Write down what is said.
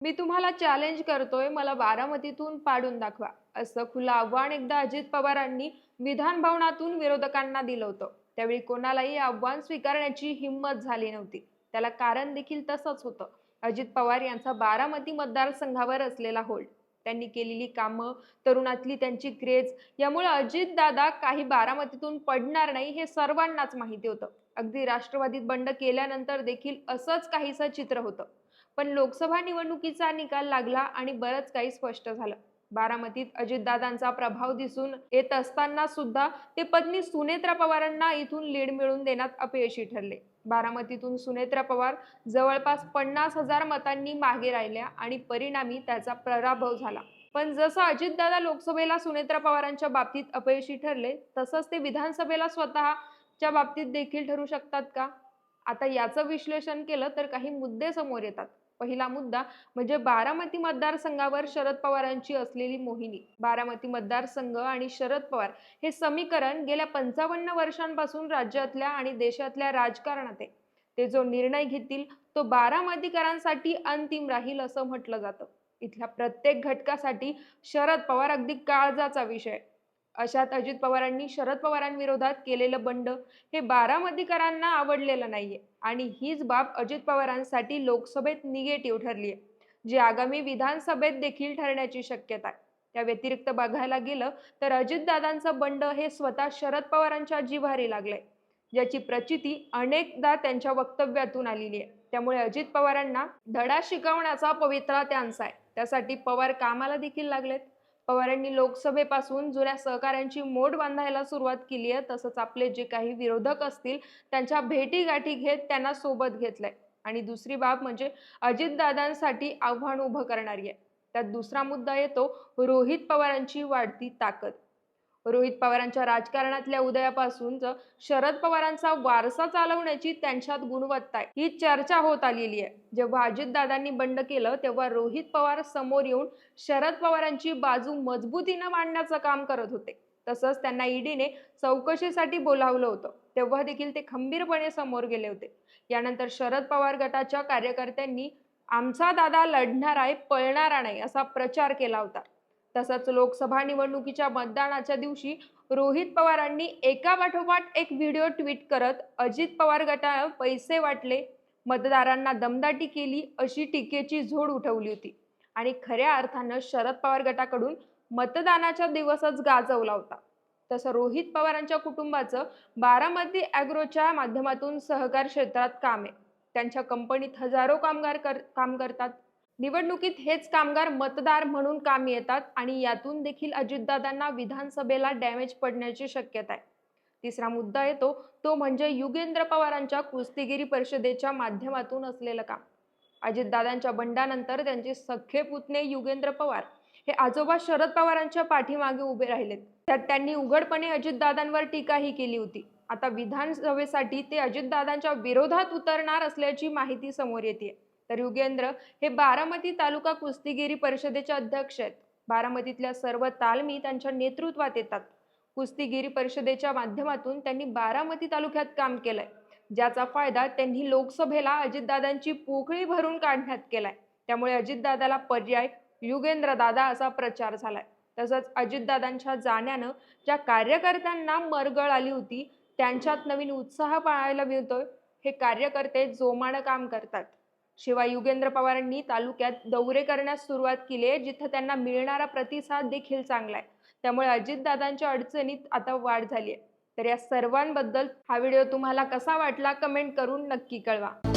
मी तुम्हाला चॅलेंज करतोय मला बारामतीतून पाडून दाखवा. असं खुलं आव्हान एकदा अजित पवारांनी विधान भवनातून विरोधकांना दिलं होतं. त्यावेळी कोणालाही आव्हान स्वीकारण्याची हिंमत झाली नव्हती. त्याला कारण देखील तसंच होतं. अजित पवार यांचा बारामती मतदारसंघावर असलेला होल्ड त्यांनी केलेली कामं तरुणातली त्यांची क्रेज यामुळे अजित दादा काही बारामतीतून पडणार नाही हे सर्वांनाच माहिती होतं. अगदी राष्ट्रवादीत बंड केल्यानंतर देखील असंच काहीसं चित्र होतं. पण लोकसभा निवडणुकीचा निकाल लागला आणि बरंच काही स्पष्ट झालं. बारामतीत अजितदादांचा प्रभाव दिसून येत असताना सुद्धा ते पत्नी सुनेत्रा पवारांना इथून लीड मिळवून देण्यात अपयशी ठरले. बारामतीतून सुनेत्रा पवार जवळपास पन्नास हजार मतांनी मागे राहिल्या आणि परिणामी त्याचा पराभव झाला. पण जसं अजितदादा लोकसभेला सुनेत्रा पवारांच्या बाबतीत अपयशी ठरले तसंच ते विधानसभेला स्वतःच्या बाबतीत देखील ठरू शकतात का? आता याचं विश्लेषण केलं तर काही मुद्दे समोर येतात. पहिला मुद्दा म्हणजे बारामती मतदारसंघावर शरद पवारांची असलेली मोहिनी. बारामती मतदारसंघ आणि शरद पवार हे समीकरण गेल्या पंचावन्न वर्षांपासून राज्यातल्या आणि देशातल्या राजकारणात आहे. ते जो निर्णय घेतील तो बारामतीकरांसाठी अंतिम राहील असं म्हटलं जातं. इथल्या प्रत्येक घटकासाठी शरद पवार अगदी काळजाचा विषय अशात अजित पवारांनी शरद पवारांविरोधात केलेलं बंड हे बारामतीकरांना आवडलेलं नाहीये. आणि हीच बाब अजित पवारांसाठी लोकसभेत निगेटिव्ह ठरली आहे जी आगामी विधानसभेत देखील ठरण्याची शक्यता आहे. त्या व्यतिरिक्त बघायला गेलं तर अजितदादांचं बंड हे स्वतः शरद पवारांच्या जिव्हारी लागलंय ज्याची प्रचिती अनेकदा त्यांच्या वक्तव्यातून आलेली आहे. त्यामुळे अजित पवारांना धडा शिकवण्याचा पवित्रा त्यांचा आहे. त्यासाठी पवार कामाला देखील लागलेत. पवारांनी लोकसभेपासून जुन्या सहकाऱ्यांची मोड बांधायला सुरुवात केली आहे. तसंच आपले जे काही विरोधक असतील त्यांच्या भेटी गाठी घेत त्यांना सोबत घेतलंय. आणि दुसरी बाब म्हणजे अजितदादांसाठी आव्हान उभं करणारी आहे. त्यात दुसरा मुद्दा येतो रोहित पवारांची वाढती ताकद. रोहित पवारांच्या राजकारणातल्या उदयापासून शरद पवारांचा वारसा चालवण्याची त्यांच्यात गुणवत्ता आहे. ही चर्चा होत आलेली आहे. जेव्हा अजितदादांनी बंड केलं तेव्हा रोहित पवार समोर येऊन शरद पवारांची बाजू मजबूतीनं मांडण्याचं काम करत होते. तसंच त्यांना ईडीने चौकशीसाठी बोलावलं होतं. तेव्हा देखील ते खंबीरपणे समोर गेले होते. यानंतर शरद पवार गटाच्या कार्यकर्त्यांनी आमचा दादा लढणार आहे पळणारा नाही असा प्रचार केला होता. तसंच लोकसभा निवडणुकीच्या मतदानाच्या दिवशी रोहित पवारांनी एका पाठोपाठ एक व्हिडिओ ट्विट करत अजित पवार गटानं पैसे वाटले मतदारांना दमदाटी केली अशी टीकेची झोड उठवली होती. आणि खऱ्या अर्थानं शरद पवार गटाकडून मतदानाचा दिवसच गाजवला होता. तसं रोहित पवारांच्या कुटुंबाचं बारामती ॲग्रोच्या माध्यमातून सहकार क्षेत्रात काम आहे. त्यांच्या कंपनीत हजारो कामगार कर काम करतात. निवडणुकीत हेच कामगार मतदार म्हणून काम येतात आणि यातून देखील अजितदादांना विधानसभेला डॅमेज पडण्याची शक्यता आहे. तिसरा मुद्दा येतो तो म्हणजे युगेंद्र पवारांच्या कुस्तीगिरी परिषदेच्या माध्यमातून असलेलं काम. अजितदादांच्या बंडानंतर त्यांचे सख्खे पुतणे युगेंद्र पवार हे आजोबा शरद पवारांच्या पाठीमागे उभे राहिलेत. त्यात त्यांनी उघडपणे अजितदादांवर टीकाही केली होती. आता विधानसभेसाठी ते अजितदादांच्या विरोधात उतरणार असल्याची माहिती समोर येते तर युगेंद्र हे बारामती तालुका कुस्तीगिरी परिषदेचे अध्यक्ष आहेत. बारामतीतल्या सर्व तालमी त्यांच्या नेतृत्वात येतात. कुस्तीगिरी परिषदेच्या माध्यमातून त्यांनी बारामती तालुक्यात काम केलंय. ज्याचा फायदा त्यांनी लोकसभेला अजितदादांची पोकळी भरून काढण्यात केलाय. त्यामुळे अजितदादाला पर्याय युगेंद्र दादा असा प्रचार झालाय. तसंच अजितदादांच्या जाण्यानं ज्या कार्यकर्त्यांना मरगळ आली होती त्यांच्यात नवीन उत्साह पाहायला मिळतोय. हे कार्यकर्ते जोमानं काम करतात. शिवाय युगेंद्र पवारांनी तालुक्यात दौरे करण्यास सुरुवात केली आहे जिथं त्यांना मिळणारा प्रतिसाद देखील चांगला आहे. त्यामुळे अजितदादांच्या अडचणीत आता वाढ झाली आहे. तर या सर्वांबद्दल हा व्हिडिओ तुम्हाला कसा वाटला कमेंट करून नक्की कळवा.